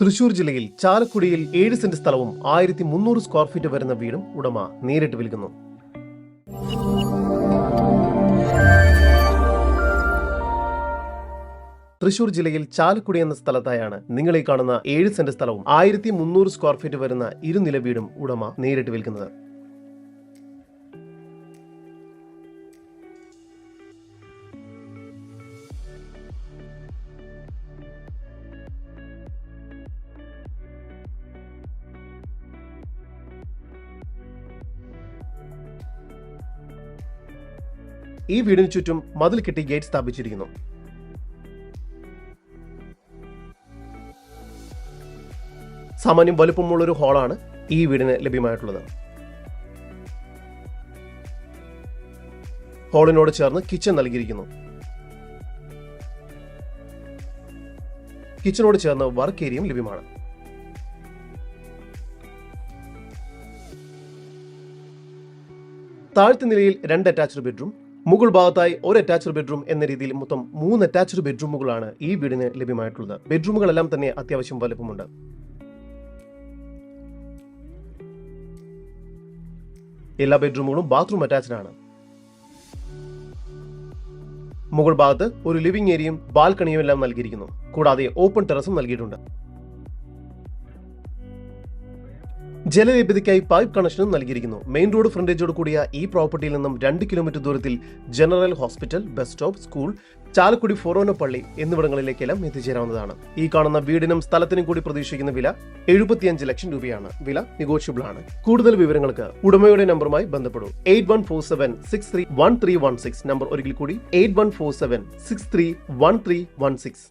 തൃശൂർ ജില്ലയിൽ ചാലക്കുടിയിൽ ഏഴ് സെന്റ് സ്ഥലവും ആയിരത്തി മുന്നൂറ് സ്ക്വയർ ഫീറ്റ് വരുന്ന വീടും ഉടമ നേരിട്ട് വിൽക്കുന്നു. തൃശൂർ ജില്ലയിൽ ചാലക്കുടി എന്ന സ്ഥലത്തായാണ് നിങ്ങൾ ഈ കാണുന്ന ഏഴ് സെന്റ് സ്ഥലവും ആയിരത്തി മുന്നൂറ് സ്ക്വയർ ഫീറ്റ് വരുന്ന ഇരുനില വീടും ഉടമ നേരിട്ട് വിൽക്കുന്നത്. ഈ വീടിന് ചുറ്റും മതിൽ കെട്ടി ഗേറ്റ് സ്ഥാപിച്ചിരിക്കുന്നു. സാമാന്യം വലുപ്പമുള്ള ഒരു ഹാളാണ് ഈ വീടിന് ലഭ്യമായിട്ടുള്ളത്. ഹാളിനോട് ചേർന്ന് കിച്ചൺ നൽകിയിരിക്കുന്നു. കിച്ചണോട് ചേർന്ന് വർക്ക് ഏരിയയും ലഭ്യമാണ്. താഴത്തെ നിലയിൽ രണ്ട് അറ്റാച്ച്ഡ് ബെഡ്റൂം മുകൾ ഭാഗത്തായി ഒരു അറ്റാച്ച്ഡ് ബെഡ്റൂം എന്ന രീതിയിൽ മൊത്തം മൂന്ന് അറ്റാച്ച്ഡ് ബെഡ്റൂമുകളാണ് ഈ വീടിന് ലഭ്യമായിട്ടുള്ളത്. ബെഡ്റൂമുകളെല്ലാം തന്നെ അത്യാവശ്യം വലുപ്പമുണ്ട്. എല്ലാ ബെഡ്റൂമുകളും ബാത്റൂം അറ്റാച്ച്ഡ് ആണ്. മുകൾ ഭാഗത്ത് ഒരു ലിവിംഗ് ഏരിയയും ബാൽക്കണിയും എല്ലാം നൽകിയിരിക്കുന്നു. കൂടാതെ ഓപ്പൺ ടെറസും നൽകിയിട്ടുണ്ട്. ജലലഭ്യതയ്ക്കായി പൈപ്പ് കണക്ഷനും നൽകിയിരിക്കുന്നു. മെയിൻ റോഡ് ഫ്രണ്ടേജോട് കൂടിയ ഈ പ്രോപ്പർട്ടിയിൽ നിന്നും രണ്ട് കിലോമീറ്റർ ദൂരത്തിൽ general hospital bus stop school Chalakudy ഫൊറോന പള്ളി എന്നിവിടങ്ങളിലേക്കെല്ലാം എത്തിച്ചേരാവുന്നതാണ്. ഈ കാണുന്ന വീടിനും സ്ഥലത്തിനും കൂടി പ്രതീക്ഷിക്കുന്ന വില എഴുപത്തിയഞ്ച് ലക്ഷം രൂപയാണ്. വില നെഗോഷ്യബിൾ ആണ്. കൂടുതൽ വിവരങ്ങൾക്ക് ഉടമയുടെ നമ്പറുമായി ബന്ധപ്പെടൂ. Eight one four seven six three one three one six. Number ഒരിക്കൽ കൂടി eight one four seven six three one three one six.